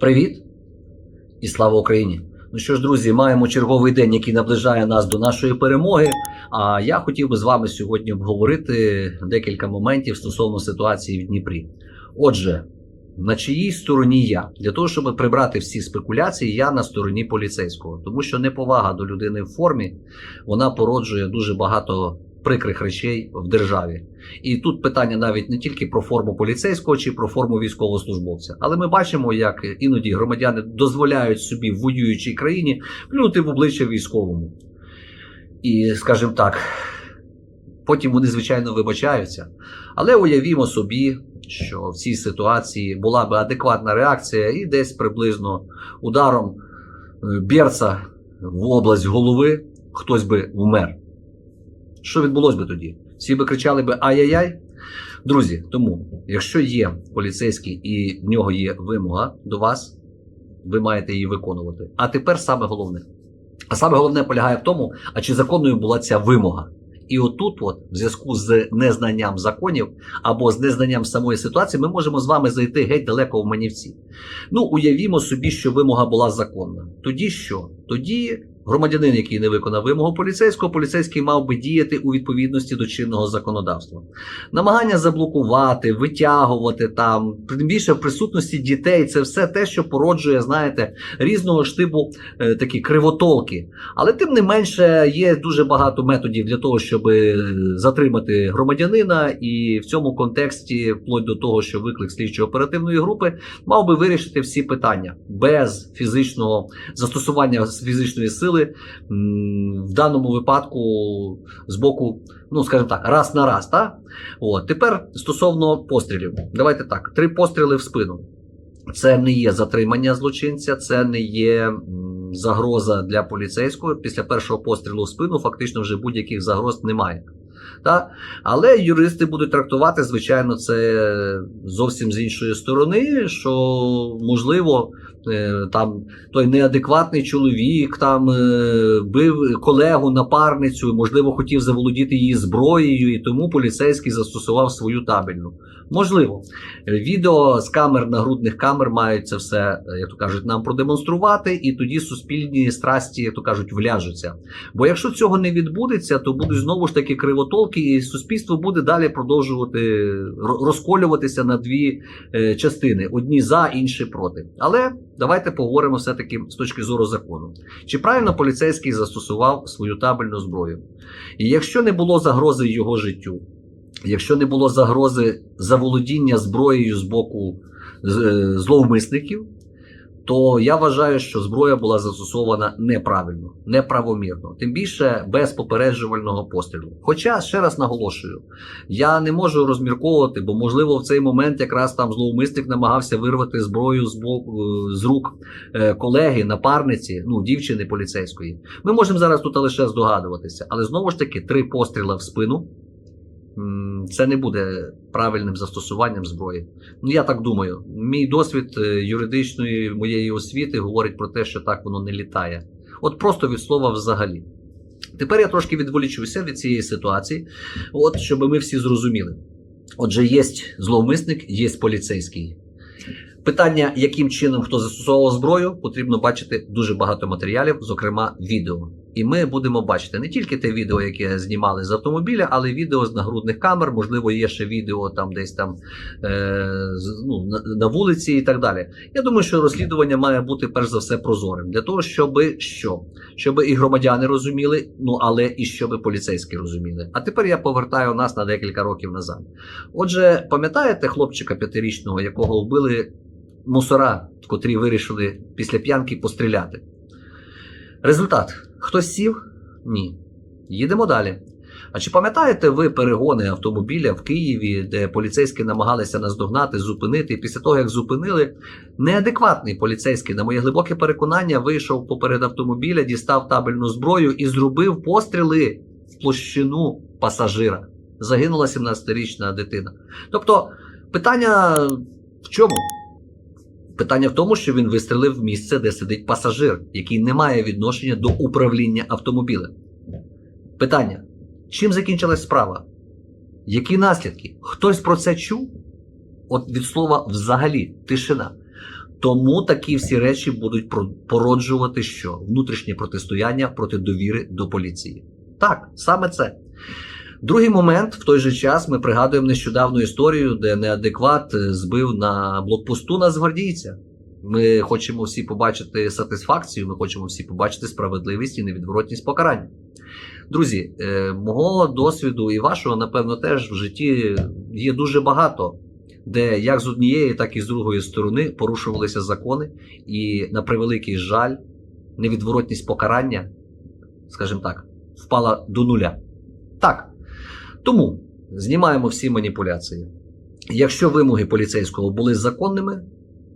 Привіт і слава Україні! Ну що ж, друзі, маємо черговий день, який наближає нас до нашої перемоги. А я хотів би з вами сьогодні обговорити декілька моментів стосовно ситуації в Дніпрі. Отже, на чиїй стороні я? Для того, щоб прибрати всі спекуляції, я на стороні поліцейського, тому що неповага до людини в формі вона породжує дуже багато прикрих речей в державі. І тут питання навіть не тільки про форму поліцейського чи про форму військовослужбовця, але ми бачимо, як іноді громадяни дозволяють собі в воюючій країні плюнути в обличчя військовому. І, скажімо так, потім вони, звичайно, вибачаються. Але уявімо собі, що в цій ситуації була би адекватна реакція, і десь приблизно ударом е, берца в область голови хтось би вмер. Що відбулося би тоді? Всі би кричали би ай-яй-яй. Друзі, тому, якщо є поліцейський і в нього є вимога до вас, ви маєте її виконувати. А тепер саме головне. А саме головне полягає в тому, а чи законною була ця вимога. І отут, от, в зв'язку з незнанням законів або з незнанням самої ситуації, ми можемо з вами зайти геть далеко в манівці. Ну, уявімо собі, що вимога була законна. Тоді що? Тоді громадянин, який не виконав вимогу поліцейського, поліцейський мав би діяти у відповідності до чинного законодавства. Намагання заблокувати, витягувати там, тим більше в присутності дітей, це все те, що породжує, знаєте, різного ж типу е, такі кривотолки. Але тим не менше є дуже багато методів для того, щоб е, затримати громадянина, і в цьому контексті, вплоть до того, що виклик слідчо-оперативної групи мав би вирішити всі питання без фізичного застосування фізичної сили, м, в даному випадку з боку, ну скажімо так, раз на раз. Та? От. Тепер стосовно пострілів, давайте так: три постріли в спину. Це не є затримання злочинця, це не є загроза для поліцейського. Після першого пострілу в спину фактично вже будь-яких загроз немає. Та? Але юристи будуть трактувати, звичайно, це зовсім з іншої сторони, що можливо. Е, Там той неадекватний чоловік там е, бив колегу, напарницю, можливо, хотів заволодіти її зброєю, і тому поліцейський застосував свою табельну. Можливо, Е, відео з камер нагрудних камер мають це все, як то кажуть, нам продемонструвати, і тоді суспільні страсті, як то кажуть, вляжуться. Бо якщо цього не відбудеться, то будуть знову ж таки кривотолки, і суспільство буде далі продовжувати розколюватися на дві частини: одні за, інші проти. Але давайте поговоримо все-таки з точки зору закону. Чи правильно поліцейський застосував свою табельну зброю? І якщо не було загрози його життю, якщо не було загрози заволодіння зброєю з боку е, зловмисників, то я вважаю, що зброя була застосована неправильно, неправомірно, тим більше без попереджувального пострілу. Хоча, ще раз наголошую, я не можу розмірковувати, бо можливо в цей момент якраз там зловмисник намагався вирвати зброю з боку е, з рук е, колеги, напарниці, ну дівчини поліцейської. Ми можемо зараз тут лише здогадуватися, але знову ж таки три постріли в спину. Це не буде правильним застосуванням зброї. Ну я так думаю. Мій досвід е, юридичної моєї освіти говорить про те, що так воно не літає. От просто від слова взагалі. Тепер я трошки відволічуся від цієї ситуації, от щоб ми всі зрозуміли. Отже, є зловмисник, є поліцейський. Питання, яким чином хто застосовував зброю, потрібно бачити дуже багато матеріалів, зокрема відео. І ми будемо бачити не тільки те відео, яке знімали з автомобіля, але й відео з нагрудних камер. Можливо, є ще відео там десь там е, ну, на, вулиці і так далі. Я думаю, що розслідування має бути перш за все прозорим для того, щоб що? Щоб і громадяни розуміли, ну але і щоб поліцейські розуміли. А тепер я повертаю нас на декілька років назад. Отже, пам'ятаєте хлопчика п'ятирічного, якого вбили мусора, котрі вирішили після п'янки постріляти? Результат: хтось сів? Ні. Їдемо далі. А чи пам'ятаєте ви перегони автомобіля в Києві, де поліцейські намагалися наздогнати, зупинити, і після того, як зупинили, неадекватний поліцейський, на моє глибоке переконання, вийшов поперед автомобіля, дістав табельну зброю і зробив постріли в площину пасажира. Загинула 17-річна дитина. Тобто, питання в чому? Питання в тому, що він вистрелив в місце, де сидить пасажир, який не має відношення до управління автомобілем. Питання: чим закінчилась справа? Які наслідки? Хтось про це чув? От від слова взагалі тишина. Тому такі всі речі будуть породжувати що? Внутрішнє протистояння проти довіри до поліції. Так, саме це. Другий момент, в той же час, ми пригадуємо нещодавну історію, де неадекват е, збив на блокпосту нацгвардійця. Ми хочемо всі побачити сатисфакцію, ми хочемо всі побачити справедливість і невідворотність покарання. Друзі, е, мого досвіду і вашого, напевно, теж в житті є дуже багато, де як з однієї, так і з другої сторони порушувалися закони, і на превеликий жаль, невідворотність покарання, скажімо так, впала до нуля. Так. Тому знімаємо всі маніпуляції. Якщо вимоги поліцейського були законними,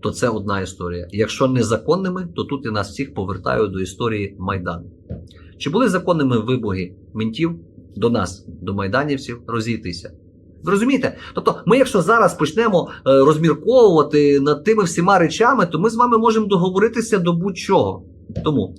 то це одна історія. Якщо незаконними, то тут і нас всіх повертають до історії Майдану. Чи були законними вимоги ментів до нас, до майданівців, розійтися? Ви розумієте? Тобто, ми, якщо зараз почнемо е, розмірковувати над тими всіма речами, то ми з вами можемо договоритися до будь-чого. Тому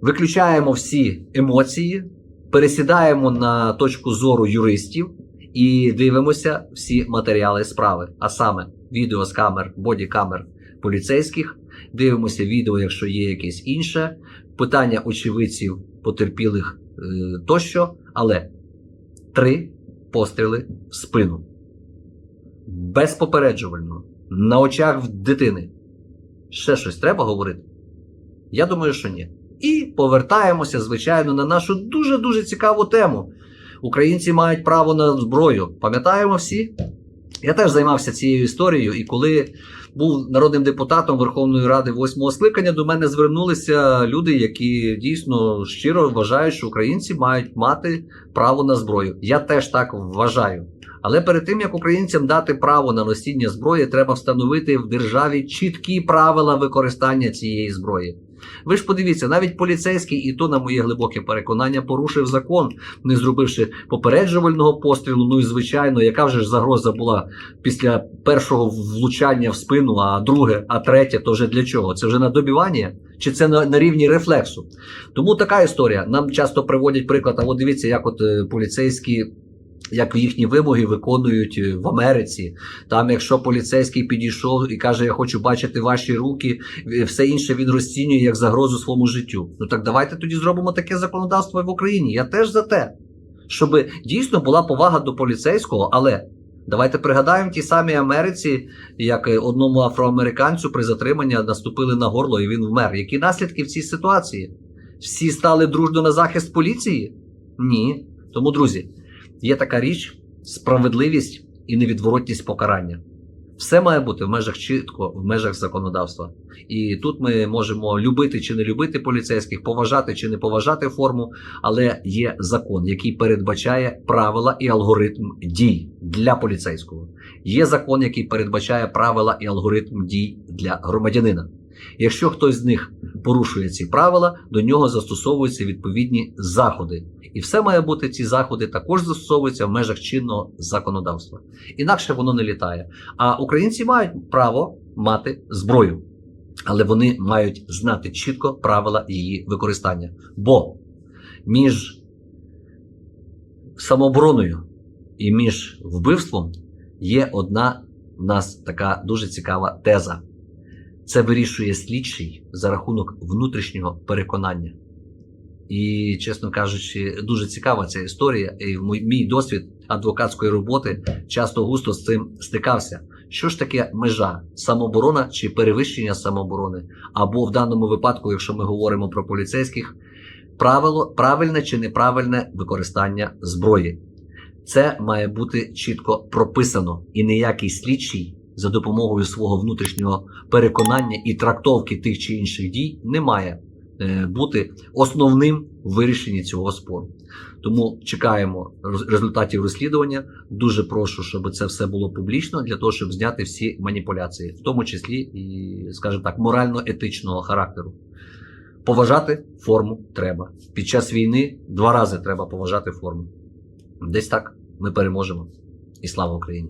виключаємо всі емоції, пересідаємо на точку зору юристів і дивимося всі матеріали справи, а саме відео з камер, бодікамер поліцейських, дивимося відео, якщо є якесь інше, питання очевидців, потерпілих е, тощо, але три постріли в спину. Безпопереджувально, на очах в дитини. Ще щось треба говорити? Я думаю, що ні. І повертаємося, звичайно, на нашу дуже-дуже цікаву тему. Українці мають право на зброю. Пам'ятаємо всі? Я теж займався цією історією, і коли був народним депутатом Верховної Ради восьмого скликання, до мене звернулися люди, які дійсно щиро вважають, що українці мають мати право на зброю. Я теж так вважаю. Але перед тим як українцям дати право на носіння зброї, треба встановити в державі чіткі правила використання цієї зброї. Ви ж подивіться, навіть поліцейський, і то, на моє глибоке переконання, порушив закон, не зробивши попереджувального пострілу. Ну і звичайно, яка вже ж загроза була після першого влучання в спину, а друге, а третє, то вже для чого? Це вже на добівання? Чи це на, на рівні рефлексу? Тому така історія. Нам часто приводять приклад, а от дивіться, як от е, поліцейські. Як їхні вимоги виконують е, в Америці, там, якщо поліцейський підійшов і каже, я хочу бачити ваші руки, е, все інше він розцінює як загрозу своєму життю. Ну так давайте тоді зробимо таке законодавство в Україні. Я теж за те, щоб дійсно була повага до поліцейського, але давайте пригадаємо ті самі Америці, як е, одному афроамериканцю при затриманні наступили на горло і він вмер. Які наслідки в цій ситуації? Всі стали дружно на захист поліції? Ні. Тому, друзі, є така річ справедливість і невідворотність покарання. Все має бути в межах чітко, в межах законодавства. І тут ми можемо любити чи не любити поліцейських, поважати чи не поважати форму, але є закон, який передбачає правила і алгоритм дій для поліцейського. Є закон, який передбачає правила і алгоритм дій для громадянина. Якщо хтось з них порушує ці правила, до нього застосовуються відповідні заходи. І все має бути ці заходи також застосовуються в межах чинного законодавства. Інакше воно не літає. А українці мають право мати зброю, але вони мають знати чітко правила її використання. Бо між самообороною і між вбивством є одна в нас така дуже цікава теза. Це вирішує слідчий за рахунок внутрішнього переконання. І, чесно кажучи, дуже цікава ця історія. І мій- досвід адвокатської роботи часто густо з цим стикався. Що ж таке межа самооборона чи перевищення самооборони? Або в даному випадку, якщо ми говоримо про поліцейських, правило правильне чи неправильне використання зброї. Це має бути чітко прописано, і ніякий слідчий за допомогою свого внутрішнього переконання і трактовки тих чи інших дій не має е, бути основним в вирішенні цього спору. Тому чекаємо результатів розслідування. Дуже прошу, щоб це все було публічно для того, щоб зняти всі маніпуляції, в тому числі і, скажімо так, морально-етичного характеру. Поважати форму треба. Під час війни два рази треба поважати форму. Десь так ми переможемо. І слава Україні!